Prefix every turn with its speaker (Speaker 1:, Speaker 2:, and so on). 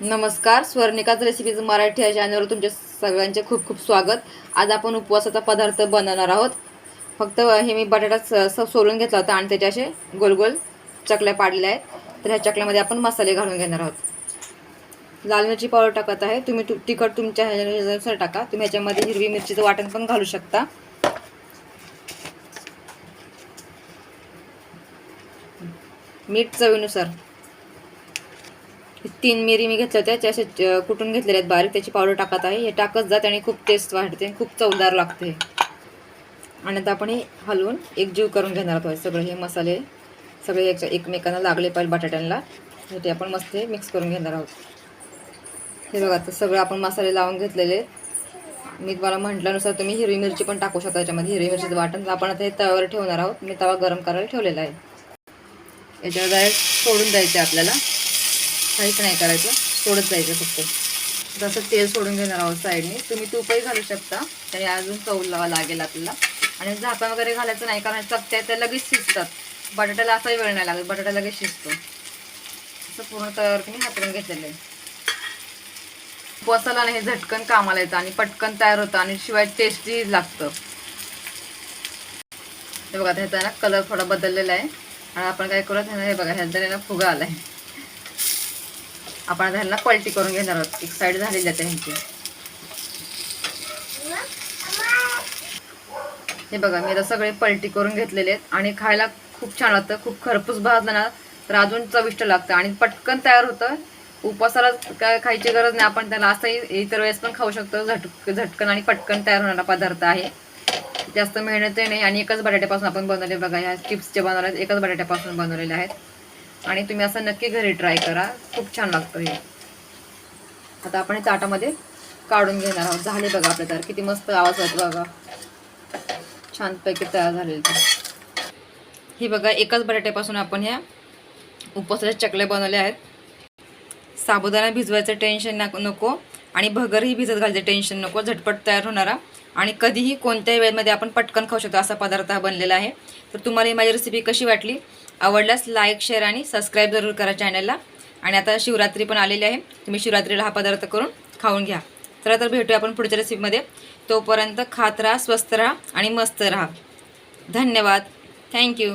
Speaker 1: नमस्कार स्वर्णिकाच रेसिपीज मराठी या चॅनलवर तुमच्या सगळ्यांचे खूप खूप स्वागत. आज आपण उपवासाचा पदार्थ बनवणार आहोत. फक्त हे मी बटाटा स- सोलून घेतला होता आणि त्याचे असे गोल गोल चकल्या पाडलेल्या आहेत. तर ह्या चकल्यामध्ये आपण मसाले घालून घेणार आहोत. लाल मिरची पावडर टाकत आहे. तुम्ही तु- तिखट तुमच्या ह्याच्यानुसार टाका. तुम्ही ह्याच्यामध्ये हिरवी मिरचीचं वाटण पण घालू शकता. मीठ चवीनुसार. तीन मिरी मी घेतल्या होत्या त्या अशा कुटून घेतलेल्या आहेत बारीक. त्याची पावडर टाकत आहे. हे टाकत जात आणि खूप टेस्ट वाढते खूप चवदार लागते. आणि आता आपण हे हलवून एकजीव करून घेणार आहोत सगळे हे मसाले. सगळे एक एकमेकांना लागले पाहिजे बटाट्यांना. ते आपण मस्त हे मिक्स करून घेणार आहोत. हे बघा तर सगळं आपण मसाले लावून घेतलेले मी तुम्हाला म्हटल्यानुसार तुम्ही हिरवी मिरची पण टाकू शकता याच्यामध्ये. हिरवी मिरचीचं वाटण आपण आता हे तव्यावर ठेवणार आहोत. मी तवा गरम करायला ठेवलेला आहे. याच्यावर डायरेक्ट सोडून द्यायचं आहे आपल्याला. काहीच नाही करायचं. सोडत जायचं फक्त. जसं तेल सोडून घेणार आहोत साईडने. तुम्ही तूपही घालू शकता. तरी अजून चव लावा लागेल आपल्याला. आणि झाकण वगैरे घालायचं नाही कारण चकत्या त्या लगेच शिजतात. बटाट्याला असाही वेळ नाही लागत. बटाटा लगेच शिजतो. असं पूर्ण तयार मी हातरून घेतलेलं आहे. उपवासाला नाही हे झटकन कामाला येतं आणि पटकन तयार होतं आणि शिवाय टेस्टी लागतं. हे बघा ह्याचा ना कलर थोडा बदललेला आहे. आणि आपण काय करत हे बघा ह्याचा ना फुगा आला आहे आपण आता पलटी करून घेणार आहोत. एक साईड झालेली आहे ह्यांची. हे बघा मी आता सगळे पलटी करून घेतलेले आहेत आणि खायला खूप छान लागतं खूप खरपूस भाजलं ना तर अजून चविष्ट लागतं. आणि पटकन तयार होतं. उपवासाला काय खायची गरज नाही. आपण त्याला असंही इतर वेळेस पण खाऊ शकतो. झटक झटकन आणि पटकन तयार होणारा पदार्थ आहे. जास्त मेहनतही नाही आणि एकच बटाट्यापासून आपण बनवले. बघा ह्या चिप्सचे बनवले एकच बटाट्यापासून बनवलेले आहेत. आणि तुम्ही असं नक्की घरी ट्राय करा. खूप छान लागतं हे. आता आपण हे ताटामध्ये काढून घेणार आहोत. झाले बघा आपल्या तयार. किती मस्त आवाज होतो बघा. छानपैकी तयार झालेलं तर ही बघा एकाच बटाट्यापासून आपण ह्या उपवासाच्या चकल्या बनवल्या आहेत. साबुदाणा भिजवायचं टेन्शन नको. आणि भगरही भिजत घालायचं टेन्शन नको. झटपट तयार होणारा आणि कधीही कोणत्याही वेळेमध्ये आपण पटकन खाऊ शकतो असा पदार्थ हा बनलेला आहे. तर तुम्हाला ही माझी रेसिपी कशी वाटली? आवडल्यास लाईक शेअर आणि सबस्क्राईब जरूर करा चॅनलला आणि आता शिवरात्री पण आलेली आहे. तुम्ही शिवरात्रीला हा पदार्थ करून खाऊन घ्या. चला तर भेटूया आपण पुढच्या रेसिपीमध्ये तोपर्यंत खात राहा स्वस्त राहा आणि मस्त राहा. धन्यवाद. थँक्यू